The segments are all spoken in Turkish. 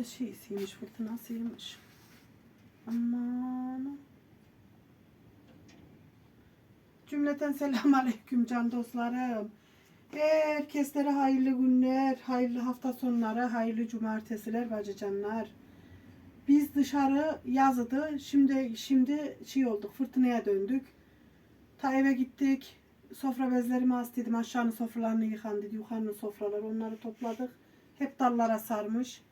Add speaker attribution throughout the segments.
Speaker 1: öyle şeysiymiş, fırtınasıymış. Aman. Cümleten selam aleyküm can dostlarım. Herkeslere hayırlı günler, hayırlı hafta sonları, hayırlı cumartesiler bacıcanlar. Biz dışarı yazıdı. Şimdi şimdi şey olduk, fırtınaya döndük. Ta eve gittik. Sofra bezlerimi astıydım. Aşağının sofralarını yıkan dedi. Yukarının sofraları onları topladık. Hep dallara sarmış.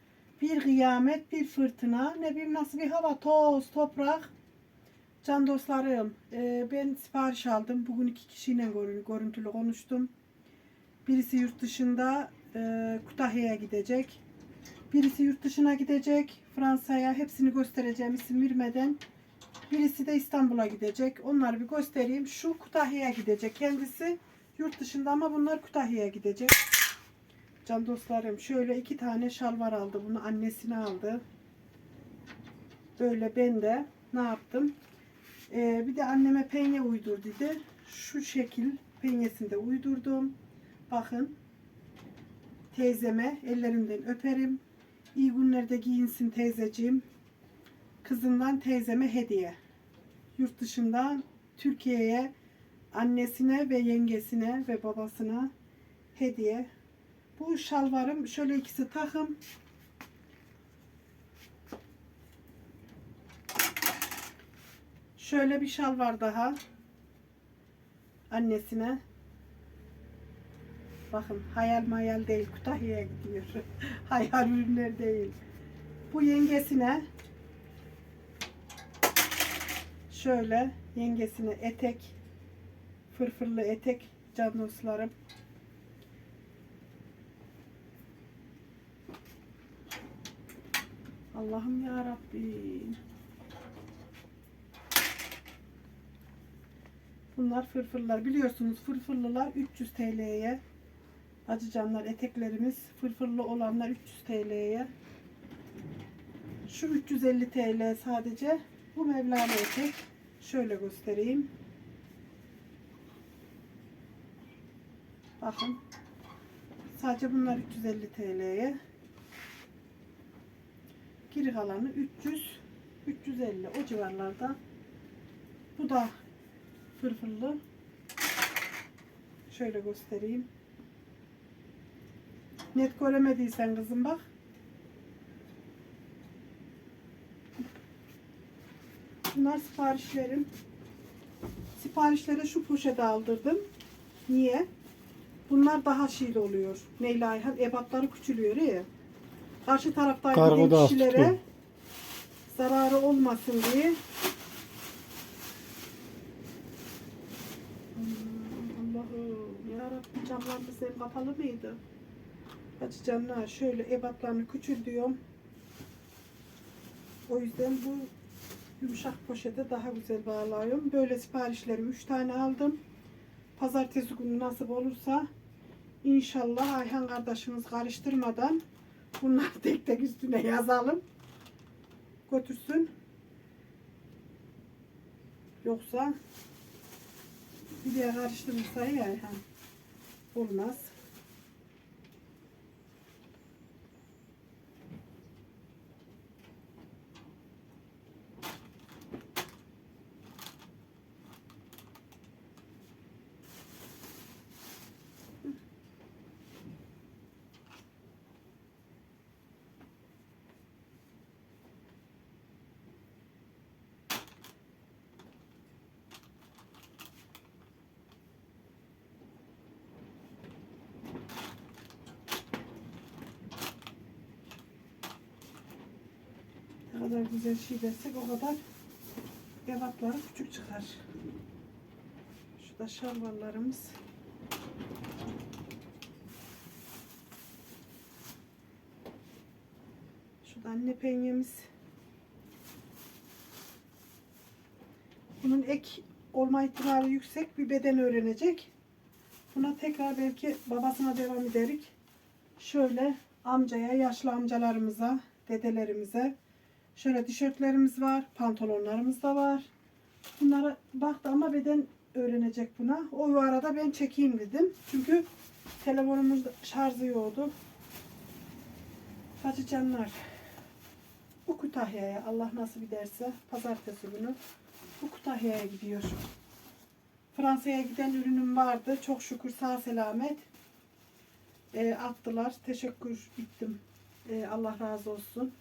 Speaker 1: Bir kıyamet, bir fırtına. Ne bileyim nasıl bir hava, toz, toprak. Can dostlarım, e, ben sipariş aldım. Bugün iki kişiyle görün- görüntülü konuştum. Birisi yurt dışında e, Kütahya'ya gidecek. Birisi yurt dışına gidecek. Fransa'ya hepsini göstereceğim isim vermeden. Birisi de İstanbul'a gidecek. Onları bir göstereyim. Şu Kütahya'ya gidecek. Kendisi yurt dışında ama bunlar Kütahya'ya gidecek. Can dostlarım şöyle iki tane şalvar aldı. Bunu annesine aldı. Böyle ben de ne yaptım? Ee, bir de anneme penye uydur dedi. Şu şekil penyesinde uydurdum. Bakın. Teyzeme ellerinden öperim. İyi günlerde giyinsin teyzeciğim. Kızından teyzeme hediye. Yurt dışından Türkiye'ye annesine ve yengesine ve babasına hediye. Bu şalvarım şöyle ikisi takım. Şöyle bir şalvar daha. Annesine. Bakın hayal mayal değil. Kütahya'ya gidiyor. hayal ürünler değil. Bu yengesine şöyle yengesine etek fırfırlı etek can Allah'ım ya Rabbim. Bunlar fırfırlar. Biliyorsunuz fırfırlılar 300 TL'ye. Acıcanlar eteklerimiz fırfırlı olanlar 300 TL'ye. Şu 350 TL sadece. Bu Mevlana etek. Şöyle göstereyim. Bakın. Sadece bunlar 350 TL'ye. Geri kalanı 300 350 o civarlarda. Bu da fırfırlı. Şöyle göstereyim. Net göremediysen kızım bak. Bunlar siparişlerim. Siparişlere şu poşete aldırdım. Niye? Bunlar daha şeyli oluyor. Neyle Ayhan? Ebatları küçülüyor ya. Karşı taraftaki
Speaker 2: Kargo da az
Speaker 1: kişilere
Speaker 2: tutuyor.
Speaker 1: zararı olmasın diye. Allah'ım yarabbim camlarımız hem kapalı mıydı? Hacı canlar şöyle ebatlarını küçültüyorum. O yüzden bu yumuşak poşete daha güzel bağlıyorum. Böyle siparişlerimi 3 tane aldım. Pazartesi günü nasip olursa inşallah Ayhan kardeşimiz karıştırmadan bunları tek tek üstüne yazalım. Götürsün. Yoksa bir diye karıştırırsa ya Ayhan olmaz. Ne kadar güzel şey dersek o kadar ebatları küçük çıkar. Şu da şalvarlarımız. Şu da anne penyemiz. Bunun ek olma ihtimali yüksek bir beden öğrenecek. Buna tekrar belki babasına devam ederik. Şöyle amcaya, yaşlı amcalarımıza, dedelerimize şöyle tişörtlerimiz var, pantolonlarımız da var. Bunlara baktı ama beden öğrenecek buna. O arada ben çekeyim dedim. Çünkü telefonumuz şarjı yoktu. Hacı canlar. Bu Kütahya'ya Allah nasip ederse pazartesi günü bu Kütahya'ya gidiyor. Fransa'ya giden ürünüm vardı. Çok şükür sağ selamet. E, attılar. Teşekkür ettim. E, Allah razı olsun.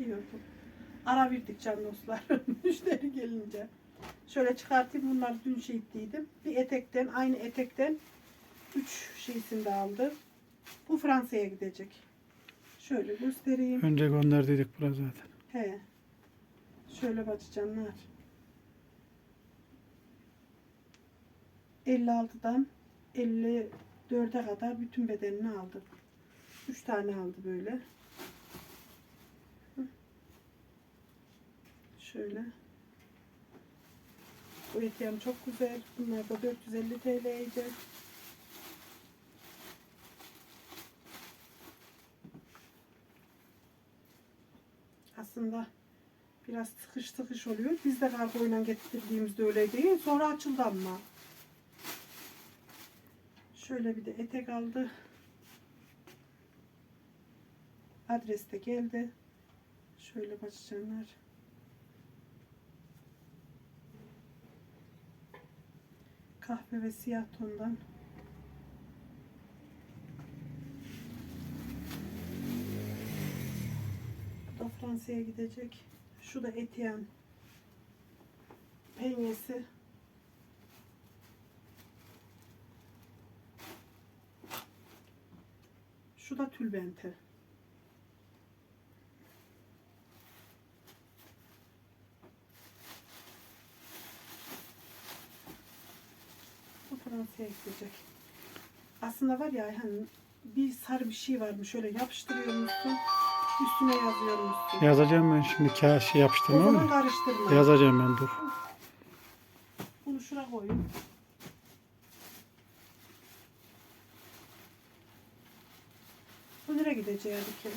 Speaker 1: Ne diyordum? Ara verdik can dostlar. Müşteri gelince. Şöyle çıkartayım. Bunları dün şey ettiydim. Bir etekten, aynı etekten üç şeysini de aldım. Bu Fransa'ya gidecek. Şöyle göstereyim.
Speaker 2: Önce gönderdiydik buraya zaten.
Speaker 1: He. Şöyle bacıcanlar. 56'dan 54'e kadar bütün bedenini aldı. 3 tane aldı böyle. Şöyle. Bu etyam çok güzel. Bunlar da 450 TL'ydi. Aslında biraz sıkış sıkış oluyor. Biz de kargoyla getirdiğimizde öyle değil. Sonra açıldı ama. Şöyle bir de etek aldı. Adres de geldi. Şöyle başlayanlar. Kahve ve siyah tondan. Bu da Fransa'ya gidecek. Şu da Etienne. Penyesi. Şu da tülbenti. Fransa'ya gidecek. Aslında var ya hani bir sarı bir şey varmış. Şöyle yapıştırıyormuşsun. Üstüne yazıyormuşsun.
Speaker 2: Yazacağım ben şimdi kağıt şey
Speaker 1: o
Speaker 2: yapıştırma
Speaker 1: zaman
Speaker 2: ama.
Speaker 1: karıştırma.
Speaker 2: Yazacağım ben dur.
Speaker 1: Bunu şuraya koyun. Bu nereye gideceği ki?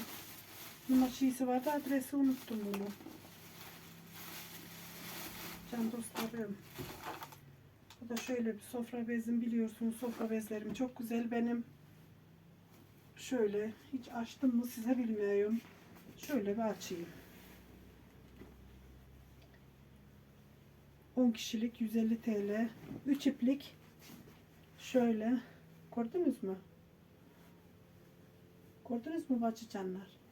Speaker 1: Bunun şeysi vardı adresi unuttum bunu. Can dostlarım. Bu da şöyle bir sofra bezim biliyorsunuz sofra bezlerim çok güzel benim. Şöyle hiç açtım mı size bilmiyorum. Şöyle bir açayım. 10 kişilik 150 TL. 3 iplik. Şöyle. Gördünüz mü? Gördünüz mü bacı canlar?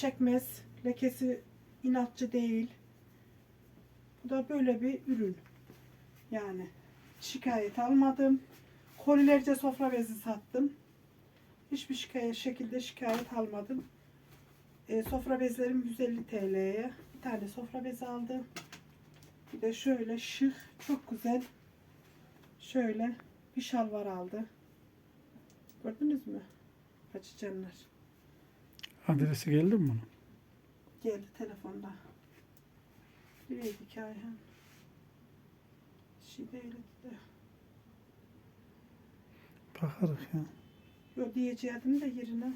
Speaker 1: Çekmez. Lekesi inatçı değil. Bu da böyle bir ürün. Yani şikayet almadım. Kolilerce sofra bezi sattım. Hiçbir şikayet, şekilde şikayet almadım. E, sofra bezlerim 150 TL'ye. Bir tane sofra bezi aldım. Bir de şöyle şık, çok güzel. Şöyle bir şalvar aldı. Gördünüz mü? Kaçacanlar.
Speaker 2: Adresi geldi mi bunun?
Speaker 1: Geldi telefonda. Bireydi ki Ayhan. Şey değildi de.
Speaker 2: Bakarız ya.
Speaker 1: Yo diyeceğim de yerine.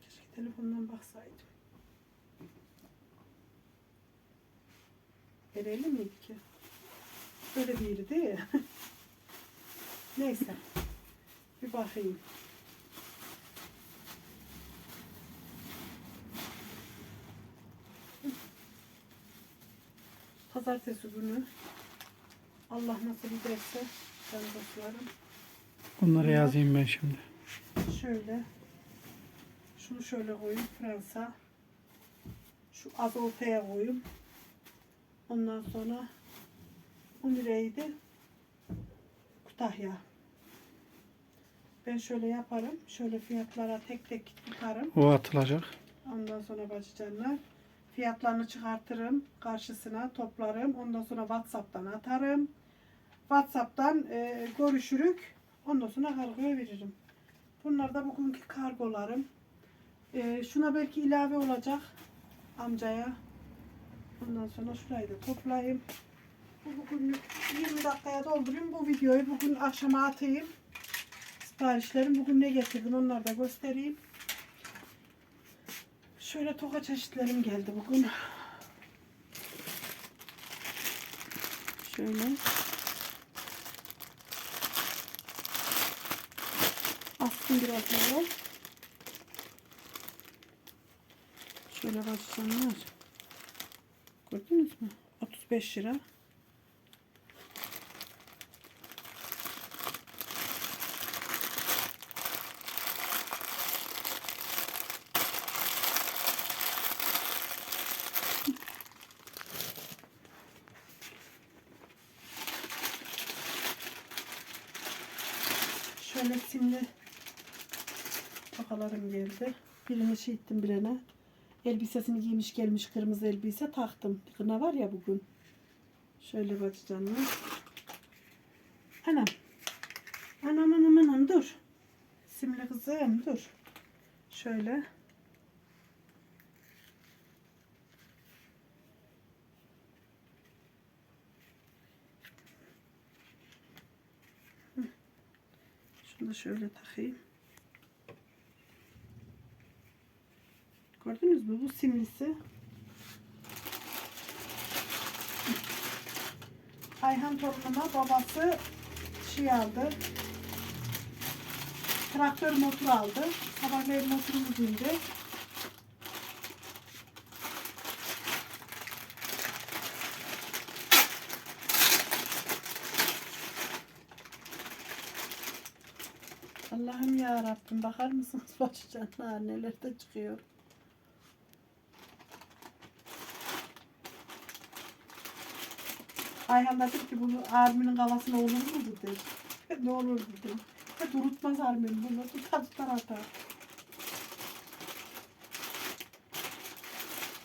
Speaker 1: Keşke telefondan baksaydım. Ereğli miydi ki? Böyle bir yeri değil. Neyse. Bir bakayım. Pazartesi günü. Allah nasip ederse ben dostlarım.
Speaker 2: Bunları yazayım ben şimdi.
Speaker 1: şöyle. Şunu şöyle koyayım Fransa. Şu az ortaya koyayım. Ondan sonra o nereydi Kütahya. Ben şöyle yaparım. Şöyle fiyatlara tek tek tutarım.
Speaker 2: O atılacak.
Speaker 1: Ondan sonra bacıcanlar fiyatlarını çıkartırım karşısına toplarım. Ondan sonra WhatsApp'tan atarım. WhatsApp'tan e, görüşürük. Ondan sonra kargoya veririm. Bunlar da bugünkü kargolarım. E, şuna belki ilave olacak amcaya. Ondan sonra şurayı da toplayayım. Bu bugünlük 20 dakikaya doldurayım. Bu videoyu bugün akşama atayım. Siparişlerim bugün ne getirdim onları da göstereyim. Şöyle toka çeşitlerim geldi bugün. Şöyle. Astım biraz böyle. Şöyle başlayanlar. Gördünüz mü? 35 lira. Şöyle simli tokalarım geldi. Birini şey ettim birine. Elbisesini giymiş gelmiş kırmızı elbise taktım. Kına var ya bugün. Şöyle bakacağım. Anam. Anam anam anam dur. Simli kızım dur. Şöyle. Şunu da şöyle takayım. Gördünüz mü? Bu simlisi. Ayhan torunuma babası şey aldı. Traktör motor aldı. Sabahleyin motorumuz indi. Allah'ım ya Rabbim bakar mısınız başcanlar neler de çıkıyor. Ayhan dedim ki bunu Armin'in kafasına olur mu dedi. ne olur dedim. E, durutmaz Armin bunu tutar tutar atar.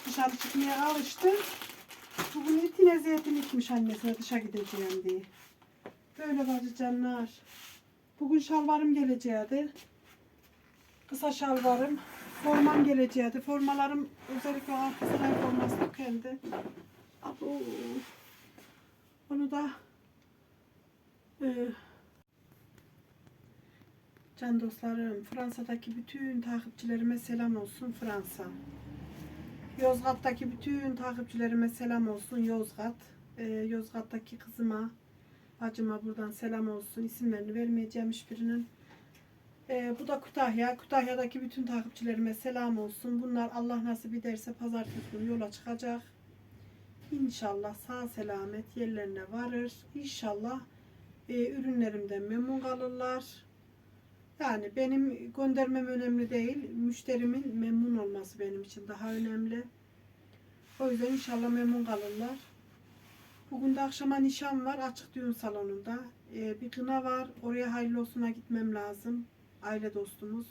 Speaker 1: Dışarı çıkmaya alıştı. Bugün etin eziyetini gitmiş annesine dışa gideceğim diye. Böyle bacı canlar. Bugün şalvarım geleceğiydi. Kısa şalvarım. Formam geleceğiydi. Formalarım özellikle Galatasaray forması tükendi. Abo. Onu da e, can dostlarım Fransa'daki bütün takipçilerime selam olsun Fransa. Yozgat'taki bütün takipçilerime selam olsun Yozgat. E, Yozgat'taki kızıma, bacıma buradan selam olsun. İsimlerini vermeyeceğim hiçbirinin. E, bu da Kütahya. Kütahya'daki bütün takipçilerime selam olsun. Bunlar Allah nasip ederse pazartesi günü yola çıkacak. İnşallah sağ selamet yerlerine varır. İnşallah e, ürünlerimden memnun kalırlar. Yani benim göndermem önemli değil. Müşterimin memnun olması benim için daha önemli. O yüzden inşallah memnun kalırlar. Bugün de akşama nişan var açık düğün salonunda. E, bir kına var. Oraya hayırlı olsuna gitmem lazım. Aile dostumuz.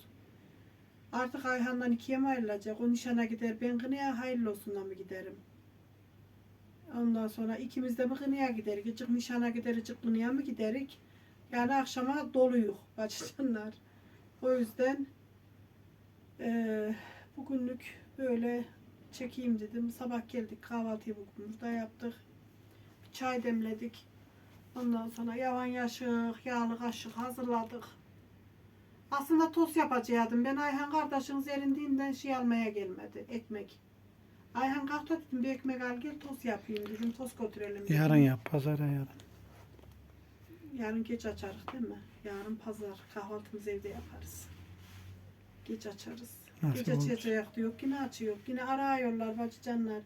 Speaker 1: Artık Ayhan'dan ikiye mi ayrılacak? O nişana gider. Ben kınaya hayırlı olsuna mı giderim? Ondan sonra ikimiz de mi kınaya giderik? Icık nişana gider, icık kınaya mı giderik? Yani akşama doluyuk bacıcanlar. O yüzden eee, bugünlük böyle çekeyim dedim. Sabah geldik kahvaltıyı bugün burada yaptık. Çay demledik. Ondan sonra yavan yaşık, yağlı kaşık hazırladık. Aslında tost yapacaktım. Ben Ayhan kardeşiniz erindiğinden şey almaya gelmedi. Ekmek. Ayhan kalk da dedim bir ekmek al gel tost yapayım dedim. Tost götürelim dedim.
Speaker 2: Yarın yap pazara yarın.
Speaker 1: Yarın geç açarız değil mi? Yarın pazar kahvaltımızı evde yaparız. Geç açarız.
Speaker 2: Nasıl
Speaker 1: Geç
Speaker 2: olur?
Speaker 1: açacak diyor. Yine açıyor. Yine arıyorlar bacıcanlar.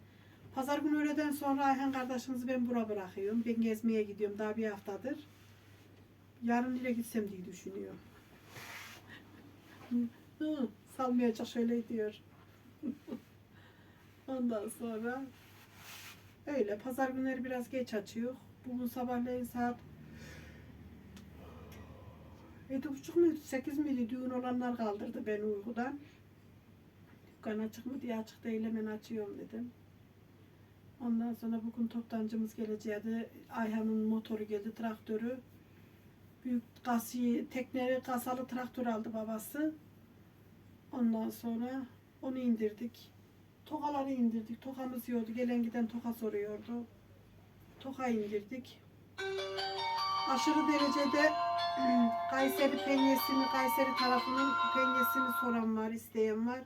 Speaker 1: Pazar günü öğleden sonra Ayhan kardeşimizi ben bura bırakıyorum. Ben gezmeye gidiyorum daha bir haftadır. Yarın ile gitsem diye düşünüyor. Hı, salmayacak şöyle diyor. Ondan sonra öyle pazar günleri biraz geç açıyor. Bugün sabahleyin saat Yedi buçuk muydu, sekiz miydi düğün olanlar kaldırdı beni uykudan. Dükkan açık mı diye açık değil hemen açıyorum dedim. Ondan sonra bugün toptancımız geleceğiydi. Ayhan'ın motoru geldi, traktörü. Büyük kasiye, tekneli kasalı traktör aldı babası. Ondan sonra onu indirdik. Tokaları indirdik. Tokamız yiyordu. Gelen giden toka soruyordu. toka indirdik. Aşırı derecede Kayseri penyesini, Kayseri tarafının penyesini soran var, isteyen var.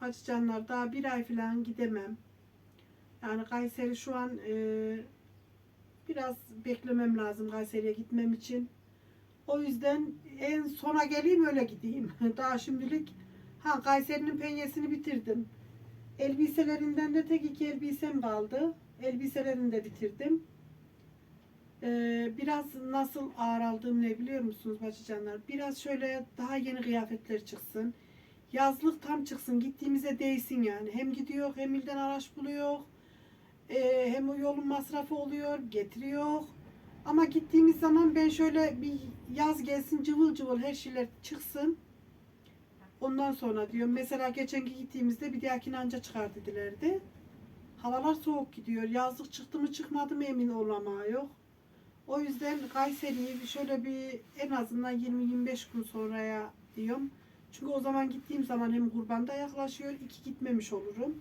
Speaker 1: Paçcanlar daha bir ay falan gidemem. Yani Kayseri şu an e, biraz beklemem lazım Kayseri'ye gitmem için. O yüzden en sona geleyim öyle gideyim. Daha şimdilik ha Kayseri'nin penyesini bitirdim. Elbiselerinden de tek iki elbisem kaldı. Elbiselerini de bitirdim. Ee, biraz nasıl ağır aldığım ne biliyor musunuz bacıcanlar? Biraz şöyle daha yeni kıyafetler çıksın. Yazlık tam çıksın. Gittiğimize değsin yani. Hem gidiyor hem ilden araç buluyor. Ee, hem o yolun masrafı oluyor. Getiriyor. Ama gittiğimiz zaman ben şöyle bir yaz gelsin cıvıl cıvıl her şeyler çıksın. Ondan sonra diyorum. Mesela geçenki gittiğimizde bir dahakine anca çıkar dedilerdi. Havalar soğuk gidiyor. Yazlık çıktı mı çıkmadı mı emin olama yok. O yüzden Kayseri'yi şöyle bir en azından 20-25 gün sonraya diyorum. Çünkü o zaman gittiğim zaman hem kurbanda yaklaşıyor, iki gitmemiş olurum.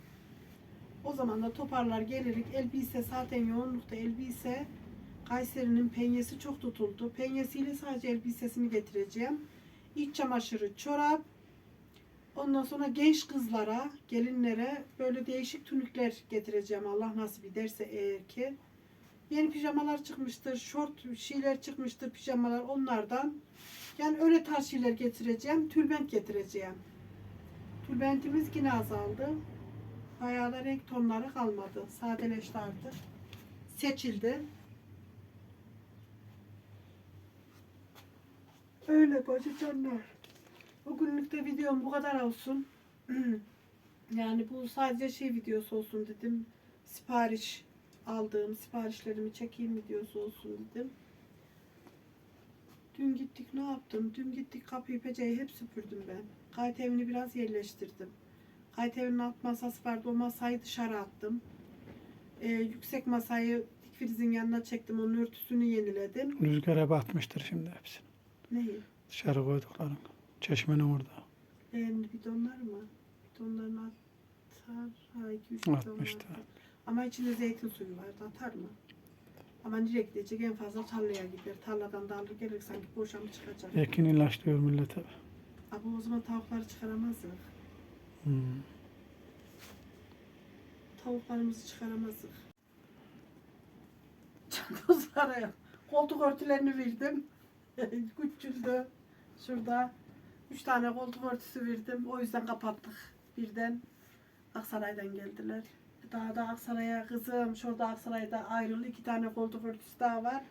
Speaker 1: O zaman da toparlar gelirik. Elbise zaten yoğunlukta elbise. Kayseri'nin penyesi çok tutuldu. Penyesiyle sadece elbisesini getireceğim. İç çamaşırı, çorap. Ondan sonra genç kızlara, gelinlere böyle değişik tünükler getireceğim. Allah nasip ederse eğer ki. Yeni pijamalar çıkmıştır, şort şeyler çıkmıştır pijamalar onlardan. Yani öyle tarz şeyler getireceğim. Tülbent getireceğim. Tülbentimiz yine azaldı. Bayağı da renk tonları kalmadı. Sadeleşti artık. Seçildi. Öyle bacı canlar. Bugünlük de videom bu kadar olsun. yani bu sadece şey videosu olsun dedim. Sipariş aldığım siparişlerimi çekeyim videosu olsun dedim. Dün gittik ne yaptım? Dün gittik kapıyı peceyi hep süpürdüm ben. Kayıt evini biraz yerleştirdim. Kayıt evinin alt masası vardı. O masayı dışarı attım. Ee, yüksek masayı dikfrizin yanına çektim. Onun örtüsünü yeniledim.
Speaker 2: Rüzgara batmıştır şimdi hepsi.
Speaker 1: Neyi?
Speaker 2: Dışarı koydukların. Çeşmenin orada.
Speaker 1: Leğenli bidonlar mı? Bidonlarını atar. Ha, iki, üç
Speaker 2: Atmıştı.
Speaker 1: Ama içinde zeytin suyu vardı. Atar mı? Ama nereye gidecek? En fazla tarlaya gider. Tarladan da alır gelir sanki boşa mı çıkacak?
Speaker 2: Ekin ilaçlıyor millete.
Speaker 1: Ama o zaman tavukları çıkaramazdık.
Speaker 2: Hmm.
Speaker 1: Tavuklarımızı çıkaramazdık. Çantozlara koltuk örtülerini verdim. Küçüldü. Şurada. Üç tane koltuk örtüsü verdim. O yüzden kapattık. Birden Aksaray'dan geldiler. Daha da Aksaray'a kızım. Şurada Aksaray'da ayrılı iki tane koltuk örtüsü daha var.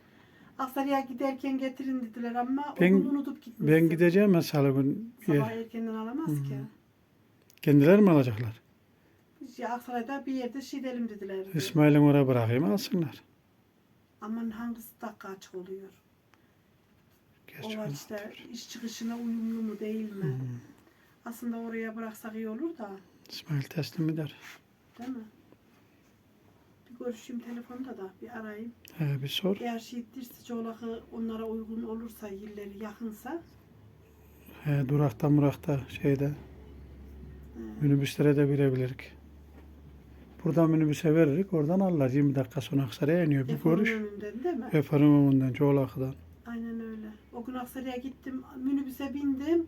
Speaker 1: Aksaray'a giderken getirin dediler ama
Speaker 2: Ben-
Speaker 1: o gün unutup gitmişsin.
Speaker 2: Ben gideceğim ben salı gün.
Speaker 1: Sabah erkenden alamaz
Speaker 2: Hı
Speaker 1: ki.
Speaker 2: Kendileri mi alacaklar?
Speaker 1: Ya Aksaray'da bir yerde şey edelim dediler.
Speaker 2: İsmail'in oraya bırakayım alsınlar.
Speaker 1: Aman hangisi dakika açık oluyor? O işte iş çıkışına uyumlu mu değil mi?
Speaker 2: Hmm.
Speaker 1: Aslında oraya bıraksak iyi olur da
Speaker 2: İsmail teslim eder.
Speaker 1: değil mi? Bir görüşeyim telefonda da bir arayayım.
Speaker 2: He, bir sor.
Speaker 1: Eğer dirsi çoğlakı onlara uygun olursa yerleri yakınsa
Speaker 2: He, durakta murakta şeyde
Speaker 1: e,
Speaker 2: minibüslere de verebilirik. Buradan minibüse veririk oradan alırlar. 20 dakika sonra Aksaray'a iniyor. Bir
Speaker 1: Efor'un
Speaker 2: görüş.
Speaker 1: önünden değil mi?
Speaker 2: Efendim önünden Çoğlakı'dan.
Speaker 1: Aynen öyle. O gün Aksaray'a gittim, minibüse bindim.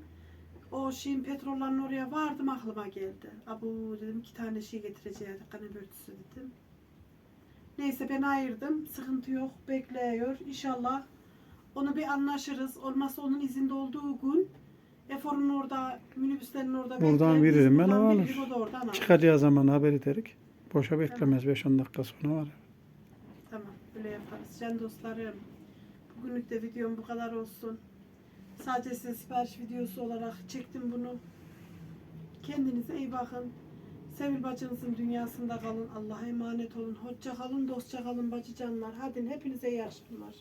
Speaker 1: O şeyin petrollerin oraya vardım aklıma geldi. Abu dedim iki tane şey getireceğiz kanep örtüsü dedim. Neyse ben ayırdım. Sıkıntı yok. Bekliyor. İnşallah onu bir anlaşırız. Olmazsa onun izinde olduğu gün Efor'un orada, minibüslerin orada
Speaker 2: Buradan
Speaker 1: bekler. Biz
Speaker 2: veririm ben,
Speaker 1: buradan
Speaker 2: alır.
Speaker 1: O da oradan alır.
Speaker 2: Çıkacağı zaman haber ederik. Boşa beklemez 5-10 dakika sonra var.
Speaker 1: Tamam, öyle yaparız. Can dostlarım, bugünlük de videom bu kadar olsun. Sadece size sipariş videosu olarak çektim bunu. Kendinize iyi bakın. Sevil bacınızın dünyasında kalın. Allah'a emanet olun. Hoşça kalın, dostça kalın bacı canlar. Hadi hepinize iyi akşamlar.